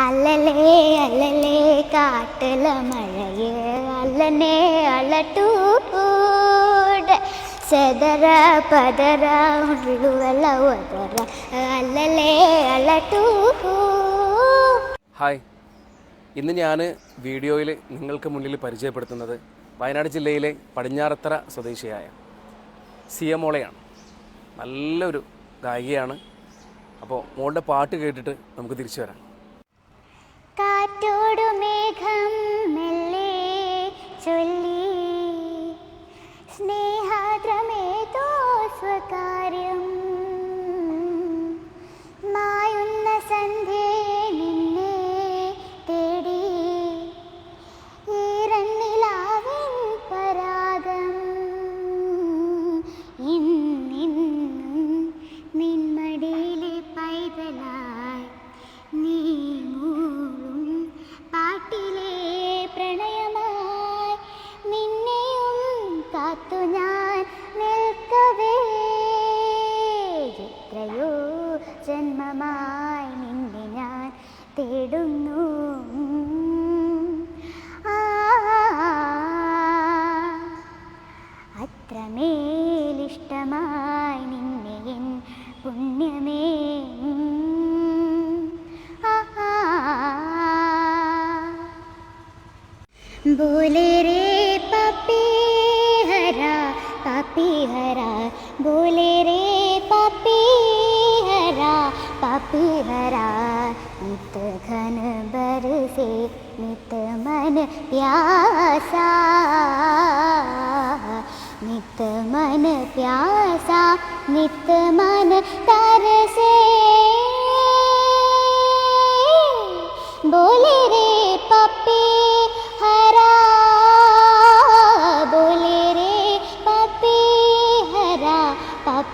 അല്ലലേ അല്ലലേ കാട്ടില മഴയെ അല്ലനെ അലട്ടൂട് ചെതറ പതറ ഉള്ളുവല്ല ഒതറ അല്ലലേ അലട്ടൂ ഹായ്. ഇന്ന് ഞാൻ വീഡിയോയിൽ നിങ്ങൾക്ക് മുന്നിൽ പരിചയപ്പെടുത്തുന്നത് വയനാട് ജില്ലയിലെ പടിഞ്ഞാറത്തറ സ്വദേശിയായ സിയമോളയാണ് നല്ലൊരു ഗായികയാണ്. അപ്പോൾ മോളുടെ പാട്ട് കേട്ടിട്ട് നമുക്ക് തിരിച്ചു വരാം. കാറ്റോടു बोले रे पापी हरा पापी हरा। बोले रे पापी हरा मन प्यासा। नित मन प्यासा नित मन तरसे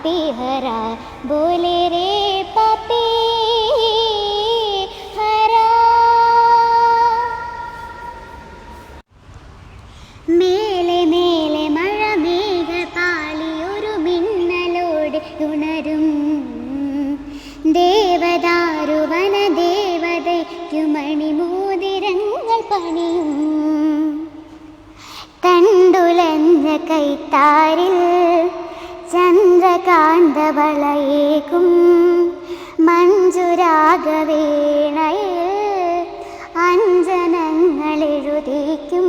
पपी हरा बोले रे पपी हरा മേലെ മേലെ മഴമേഘ പാളിയൊരു മിന്നലോട് ഉണരും ദേവദാരുവന ദേവതയ്ക്കു മണിമോതിരങ്ങൾ പണിയും കണ്ടുലഞ്ഞ കൈത്താരിൽ ചന്ദ്രകാന്ത വളയേക്കും മഞ്ജുരാഗവേണയിൽ അഞ്ജനങ്ങൾ എഴുതിക്കും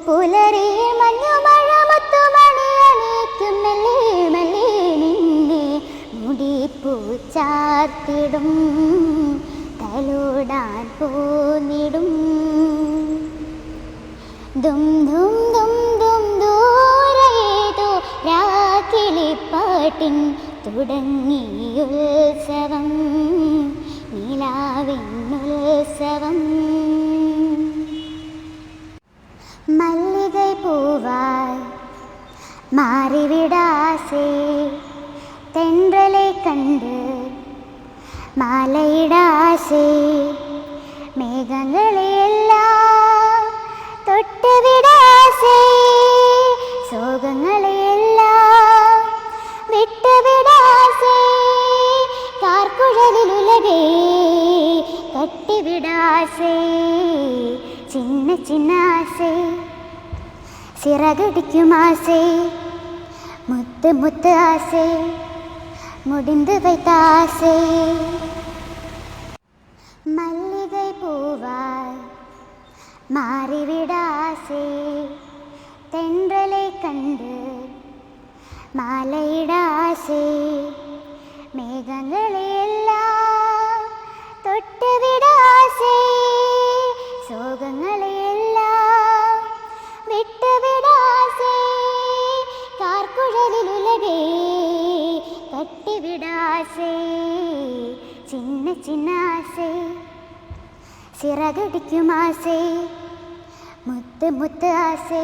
പുലരി മഞ്ഞുമഴ മുത്തുമണിയണിക്കും മെല്ലെ മെല്ലെ നിന്നെ മുടിപ്പൂച്ചാത്തിടും തലോടാൻ പോന്നിടും ദും ദും പാട്ടിൻ തുടങ്ങിയുത്സവം നീലാവിന്നുത്സവം മല്ലികൈ പൂവാൽ മാറിവിടാസേ തെണ്ടലെ കണ്ട് മാലയിടാസേ. മേഘങ്ങളെല്ലാം ஆசை சின்ன சின்ன ஆசை. சிறகடிக்கும் ஆசை முத்து முத்து ஆசை முடிந்து வைத்த ஆசை. மல்லிகை பூவாய் மாறிவிட ஆசை. தென்றலை கண்டு மாலையிட ஆசை. மேகங்களை எல்லாம் தொட்டவே യേശുവേ മുത്ത് മുത്ത് ആസേ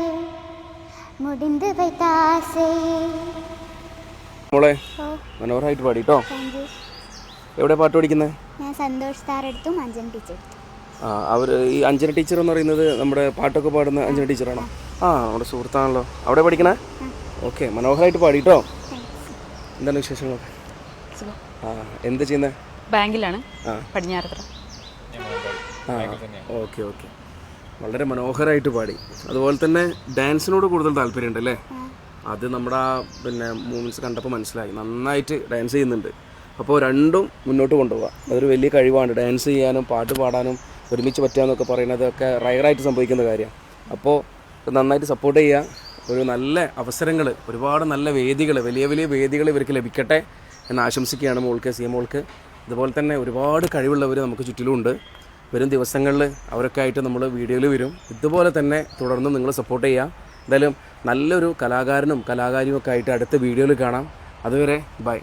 മുടിന്ത് വൈത്താസേ മോളെ മനോഹരമായിട്ട് പാടിട്ടോ എവിടെ പാട്ട് പഠിക്കുന്നത് ഞാൻ സന്തോഷ് സാർ എടുത്തു മഞ്ജൻ ടീച്ചർ ആ അവർ ഈ അഞ്ജന ടീച്ചർ എന്ന് പറയുന്നത് നമ്മുടെ പാട്ടൊക്കെ പാടുന്ന അഞ്ജന ടീച്ചറാണോ? ആ നമ്മുടെ സുഹൃത്താണല്ലോ. അവിടെ പഠിക്കണേ? ഓക്കെ മനോഹരമായിട്ട് പാടി കേട്ടോ. എന്താണ് വിശേഷങ്ങളൊക്കെ? ആ എന്ത് ചെയ്യുന്നത് ബാങ്കിലാണ്. പടിഞ്ഞാറത്ര ആ ഓക്കെ ഓക്കെ. വളരെ മനോഹരമായിട്ട് പാടി. അതുപോലെ തന്നെ ഡാൻസിനോട് കൂടുതൽ താല്പര്യമുണ്ടല്ലേ അത് നമ്മുടെ ആ പിന്നെ മൂവ്മെന്റ്സ് കണ്ടപ്പോൾ മനസ്സിലായി. നന്നായിട്ട് ഡാൻസ് ചെയ്യുന്നുണ്ട്. അപ്പോൾ രണ്ടും മുന്നോട്ട് കൊണ്ടുപോകാം അതൊരു വലിയ കഴിവാണ്. ഡാൻസ് ചെയ്യാനും പാട്ട് പാടാനും ഒരുമിച്ച് പറ്റുകയെന്നൊക്കെ പറയുന്നതൊക്കെ റയറായിട്ട് സംഭവിക്കുന്ന കാര്യമാണ് അപ്പോൾ നന്നായിട്ട് സപ്പോർട്ട് ചെയ്യുക. ഒരു നല്ല അവസരങ്ങൾ ഒരുപാട് നല്ല വേദികൾ വലിയ വലിയ വേദികൾ ഇവർക്ക് ലഭിക്കട്ടെ എന്ന് ആശംസിക്കുകയാണ് മോൾക്ക് സി മോൾക്ക്. അതുപോലെ തന്നെ ഒരുപാട് കഴിവുള്ളവർ നമുക്ക് ചുറ്റിലുമുണ്ട് വരും ദിവസങ്ങളിൽ അവരൊക്കെ ആയിട്ട് നമ്മൾ വീഡിയോയിൽ വരും. ഇതുപോലെ തന്നെ തുടർന്ന് നിങ്ങൾ സപ്പോർട്ട് ചെയ്യുക. എന്തായാലും നല്ലൊരു കലാകാരനും കലാകാരിയും ഒക്കെ ആയിട്ട് അടുത്ത വീഡിയോയിൽ കാണാം. അതുവരെ ബൈ.